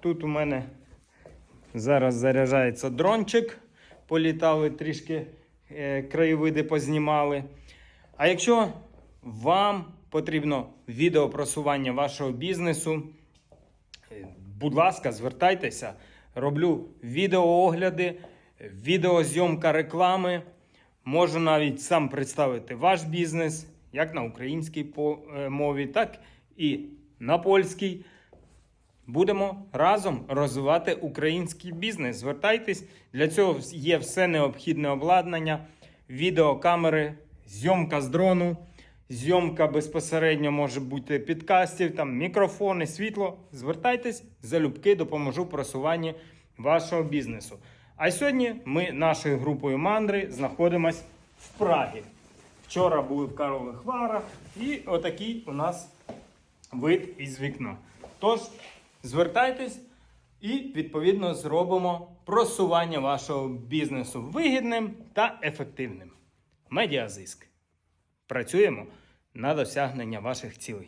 Тут у мене зараз заряджається дрончик. Політали трішки е, краєвиди познімали. А якщо вам потрібно відеопросування вашого бізнесу, е, будь ласка, звертайтеся. Роблю відеоогляди, відеозйомка реклами. Можу навіть сам представити ваш бізнес як на українській е, мові, так і на польській. Будемо разом розвивати український бізнес. Звертайтесь, для цього є все необхідне обладнання, відеокамери, зйомка з дрону, зйомка безпосередньо може бути підкастів, там мікрофони, світло. Звертайтесь, залюбки допоможу в просуванні вашого бізнесу. А сьогодні ми нашою групою мандри знаходимось в Прагі. Вчора були в Карлових Варах, і отакий у нас вид із вікна. Тож, звертайтесь і відповідно зробимо просування вашого бізнесу вигідним та ефективним. Медіазиск. Працюємо на досягнення ваших цілей.